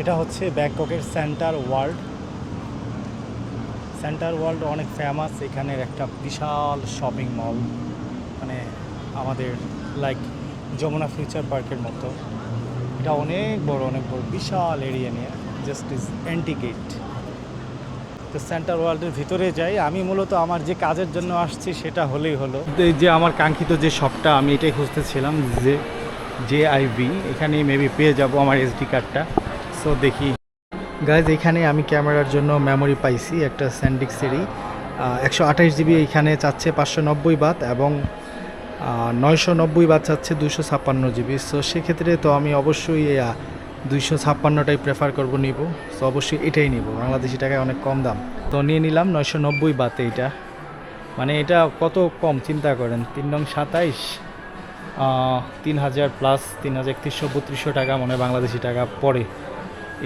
এটা হচ্ছে ব্যাংককের সেন্টার ওয়ার্ল্ড। সেন্টার ওয়ার্ল্ড অনেক ফেমাস এখানের একটা বিশাল শপিং মল মানে আমাদের লাইক যমুনা ফিউচার পার্কের মতো। এটা অনেক বড় অনেক বড়, বিশাল এরিয়া নিয়ে জাস্ট ইজ অ্যান্টিগেট তো সেন্টার ওয়ার্ল্ডের ভিতরে যাই, আমি মূলত আমার যে কাজের জন্য আসছি সেটা হলেই হলো। যে আমার কাঙ্ক্ষিত যে শপটা আমি এটাই খুঁজতেছিলাম যে জে আইভি এখানে মেবি পেয়ে যাব আমার এসডি কার্ডটা সো দেখি। গাইজ এখানে আমি ক্যামেরার জন্য মেমোরি পাইছি একটা স্যান্ডিক সিরি একশো আঠাশ জিবি এখানে চাচ্ছে পাঁচশো নব্বই বাত এবং নয়শো নব্বই বাত চাচ্ছে দুশো ছাপ্পান্ন জিবি সো সেক্ষেত্রে তো আমি অবশ্যই দুইশো ছাপ্পান্নটাই প্রেফার করব নিব। সো অবশ্যই এটাই নিব। বাংলাদেশি টাকায় অনেক কম দাম। তো নিয়ে নিলাম নয়শো নব্বই বাতে এটা মানে এটা কত কম? চিন্তা করেন। তিন নং সাতাইশ তিন হাজার প্লাস তিন হাজার একত্রিশশো বত্রিশশো টাকা মনে বাংলাদেশি টাকা পড়ে।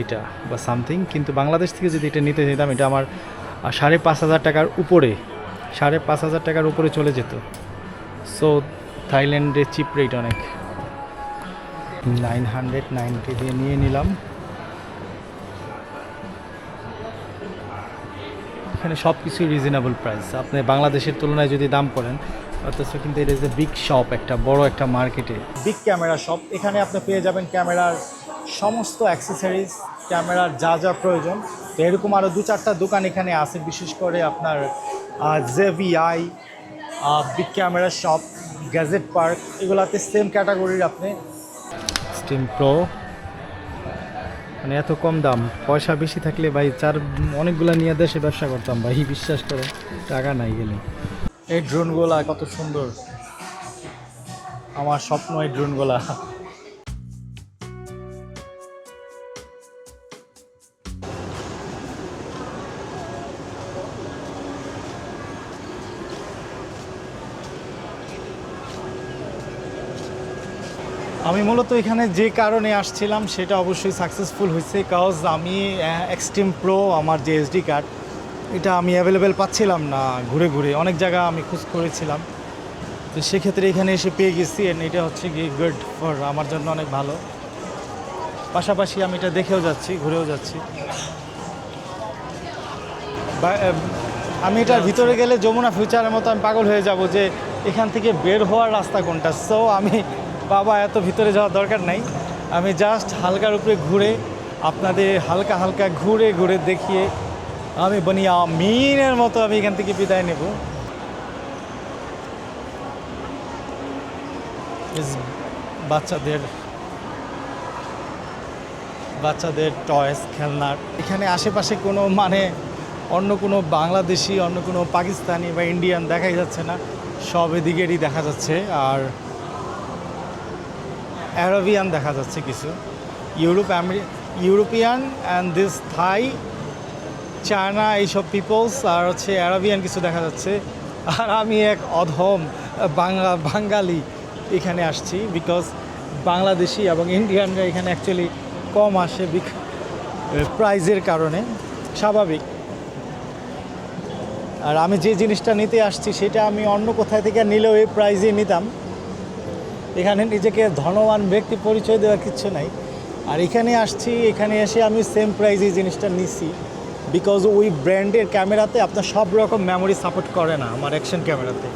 এটা বা সামথিং কিন্তু বাংলাদেশ থেকে যদি এটা নিতে যেতাম, এটা আমার সাড়ে পাঁচ হাজার টাকার উপরে, সাড়ে পাঁচ হাজার টাকার উপরে চলে যেত। সো থাইল্যান্ডে চিপ রেট অনেক। নাইন হান্ড্রেড নাইনটি দিয়ে নিয়ে নিলাম। এখানে সব কিছুই রিজনেবল প্রাইস আপনি বাংলাদেশের তুলনায় যদি দাম করেন, অথচ কিন্তু এটা ইজ এ বিগ শপ একটা বড় একটা মার্কেটে বিগ ক্যামেরা শপ এখানে আপনি পেয়ে যাবেন ক্যামেরার সমস্ত অ্যাক্সেসরিজ ক্যামেরার যা যা প্রয়োজন। তো এরকম আরও দু চারটা দোকান এখানে আছে বিশেষ করে আপনার J V I big camera shop gadget park এগুলাতে সেম ক্যাটাগরির আপনি স্টিম প্রো মানে এত কম দাম পয়সা বেশি থাকলে ভাই চার অনেকগুলা নিয়ে দেশে ব্যবসা করতাম ভাই বিশ্বাস করে টাকা নাই গেলে। এই ড্রোনগুলা কত সুন্দর। আমার স্বপ্ন এই ড্রোনগুলা আমি মূলত এখানে যে কারণে আসছিলাম সেটা অবশ্যই সাকসেসফুল হয়েছে কাজ আমি এক্সট্রিম প্রো আমার যে এসডি কার্ড এটা আমি অ্যাভেলেবেল পাচ্ছিলাম না ঘুরে ঘুরে। অনেক জায়গা আমি খোঁজ করেছিলাম। তো সেক্ষেত্রে এখানে এসে পেয়ে গেছি এটা হচ্ছে কি গুড ফর আমার জন্য অনেক ভালো। পাশাপাশি আমি এটা দেখেও যাচ্ছি ঘুরেও যাচ্ছি। আমি এটার ভিতরে গেলে যমুনা ফিউচারের মতো আমি পাগল হয়ে যাব যে এখান থেকে বের হওয়ার রাস্তা কোনটা। সো আমি বাবা, এত ভিতরে যাওয়ার দরকার নাই। আমি জাস্ট হালকার উপরে ঘুরে আপনাদের হালকা হালকা ঘুরে ঘুরে দেখিয়ে আমি বনিয়া মিনের মতো আমি এখান থেকে বিদায় নেব। বাচ্চাদের বাচ্চাদের টয়েস খেলনার এখানে আশেপাশে কোনো মানে অন্য কোনো বাংলাদেশি, অন্য কোনো পাকিস্তানি বা ইন্ডিয়ান দেখাই যাচ্ছে না। সব এদিকেরই দেখা যাচ্ছে। আর অ্যারোবিয়ান দেখা যাচ্ছে কিছু। Europe European and this Thai China এইসব পিপলস আর হচ্ছে অ্যারাবিয়ান কিছু দেখা যাচ্ছে। আর আমি এক অধম বাংলা, বাঙালি এখানে আসছি বিকজ বাংলাদেশি এবং ইন্ডিয়ানরা এখানে অ্যাকচুয়ালি কম আসে প্রাইজের কারণে। স্বাভাবিক। আর আমি যে জিনিসটা নিতে আসছি সেটা আমি অন্য কোথায় থেকে নিলেও এই প্রাইজে নিতাম। এখানে নিজেকে ধনবান ব্যক্তি পরিচয় দেওয়ার কিচ্ছু নাই। আর এখানে আসছি, এখানে এসে আমি সেম প্রাইজে জিনিসটা নিছি। বিকজ ওই ব্র্যান্ডের ক্যামেরাতে আপনার সব রকম মেমোরি সাপোর্ট করে না আমার অ্যাকশন ক্যামেরাতে।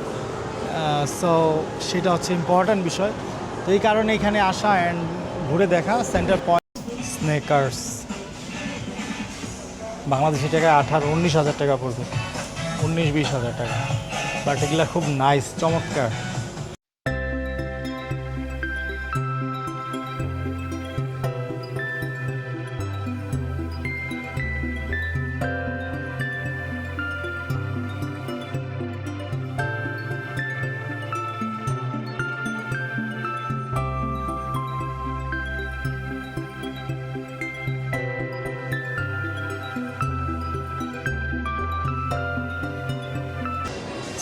সো সেটা হচ্ছে ইম্পর্ট্যান্ট বিষয়। তো এই কারণে এখানে আসা অ্যান্ড ঘুরে দেখা সেন্টার পয়েন্ট স্নেকার্স বাংলাদেশি টাকায় আঠারো, উনিশ হাজার টাকা পড়বে। উনিশ, বিশ হাজার টাকা। বাট এগুলো খুব নাইস চমৎকার।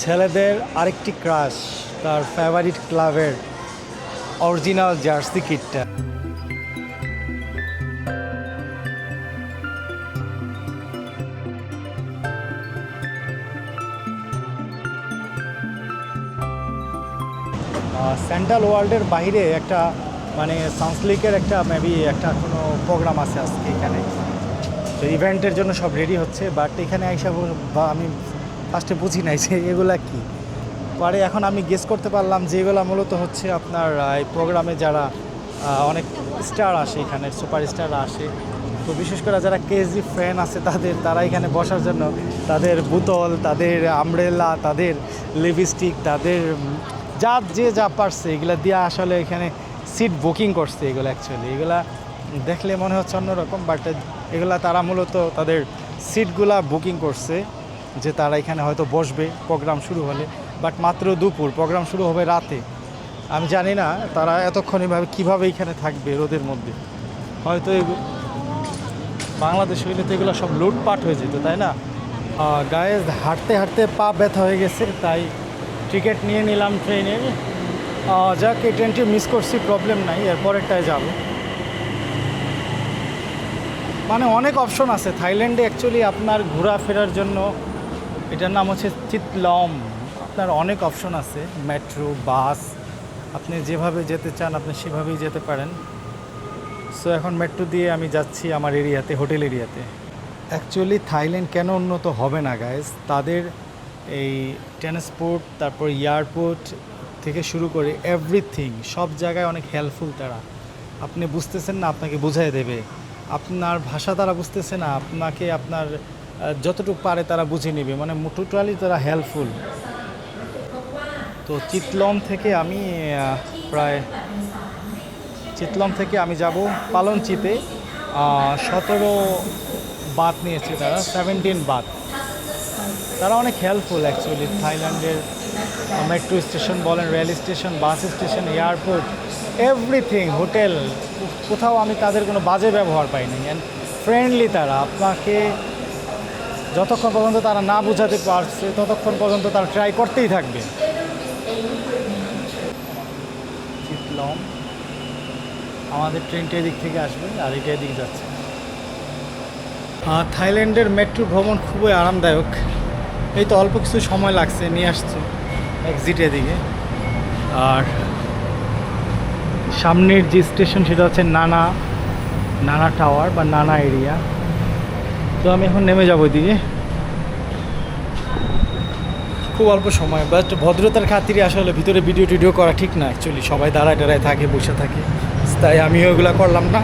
ছেলেদের আরেকটি ক্রাশ, তার ফেভারিট ক্লাবের অরিজিনাল জার্সি কিটটা সেন্ট্রাল ওয়ার্ল্ডের বাইরে একটা মানে সানসলিকের একটা মেবি একটা কোনো প্রোগ্রাম আছে আজকে এখানে। তো ইভেন্টের জন্য সব রেডি হচ্ছে বাট এখানে বা আমি ফার্স্টে বুঝি নাই যে এগুলা কি। পরে এখন আমি গেস করতে পারলাম যে এগুলা মূলত হচ্ছে আপনার এই প্রোগ্রামে যারা অনেক স্টার আসে এখানে সুপার স্টাররা আসে। তো বিশেষ করে যারা কেজি ফ্যান আছে তাদের, তারা এখানে বসার জন্য তাদের বোতল, তাদের আমব্রেলা তাদের লিপস্টিক তাদের যা, যে যা পারছে, এগুলা দিয়ে আসলে এখানে সিট বুকিং করছে এগুলো অ্যাকচুয়ালি এগুলা দেখলে মনে হচ্ছে অন্যরকম বাট এগুলা তারা মূলত তাদের সিটগুলা বুকিং করছে। যে তারা এখানে হয়তো বসবে প্রোগ্রাম শুরু হলে। বাট মাত্র দুপুর প্রোগ্রাম শুরু হবে রাতে। আমি জানি না তারা এতক্ষণ এভাবে কীভাবে এখানে থাকবে রোদের মধ্যে। হয়তো বাংলাদেশ হইলে তো এগুলো সব লুটপাট হয়ে যেত, তাই না? গায়ে হাঁটতে হাঁটতে পা ব্যথা হয়ে গেছে, তাই টিকিট নিয়ে নিলাম ট্রেনের যাক, এই ট্রেনটি মিস করছি প্রবলেম নাই এরপরেরটায় যাব। মানে অনেক অপশন আছে। থাইল্যান্ডে অ্যাকচুয়ালি আপনার ঘোরাফেরার জন্য এটার নাম হচ্ছে চিতলম। আপনার অনেক অপশন আছে মেট্রো বাস আপনি যেভাবে যেতে চান আপনি সেভাবেই যেতে পারেন। সো এখন মেট্রো দিয়ে আমি যাচ্ছি আমার এরিয়াতে হোটেল এরিয়াতে। অ্যাকচুয়ালি থাইল্যান্ড কেন উন্নত হবে না গাইজ তাদের এই ট্রান্সপোর্ট তারপর এয়ারপোর্ট থেকে শুরু করে এভরিথিং সব জায়গায় অনেক হেল্পফুল তারা। আপনি বুঝতেছেন না, আপনাকে বুঝাই দেবে। আপনার ভাষা তারা বুঝতেছে না, আপনাকে আপনার যতটুকু পারে তারা বুঝে নেবে। মানে টোটালি তারা হেল্পফুল তো চিতলম থেকে আমি প্রায় চিতলম থেকে আমি যাব পালনচিতে। সতেরো বাত নিয়েছে তারা সেভেন্টিন বাত তারা অনেক হেল্পফুল অ্যাকচুয়ালি থাইল্যান্ডের মেট্রো স্টেশন বলেন rail station bus station airport everything hotel কোথাও আমি তাদের কোনো বাজে ব্যবহার পাইনি। অ্যান্ড ফ্রেন্ডলি তারা, আপনাকে যতক্ষণ পর্যন্ত তারা না বোঝাতে পারছে ততক্ষণ পর্যন্ত তারা ট্রাই করতেই থাকবে। চিতলম আমাদের ট্রেনটা এদিক থেকে আসবে আর এটা এদিক যাচ্ছে। থাইল্যান্ডের মেট্রো ভ্রমণ খুবই আরামদায়ক। এই তো অল্প কিছু সময় লাগছে নিয়ে আসছে এক্সিট এদিকে। আর সামনের যে স্টেশন সেটা হচ্ছে নানা নানা টাওয়ার বা নানা এরিয়া তো আমি এখন নেমে যাব এদিকে। খুব অল্প সময় বাট ভদ্রতার খাতিরে আসলে ভিতরে ভিডিও টিডিও করা ঠিক না অ্যাকচুয়ালি সবাই দাঁড়ায় দাঁড়ায় থাকে, বসে থাকে। তাই আমি ওগুলো করলাম না।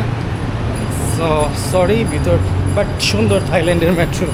সরি ভিতর বাট সুন্দর থাইল্যান্ডের মেট্রো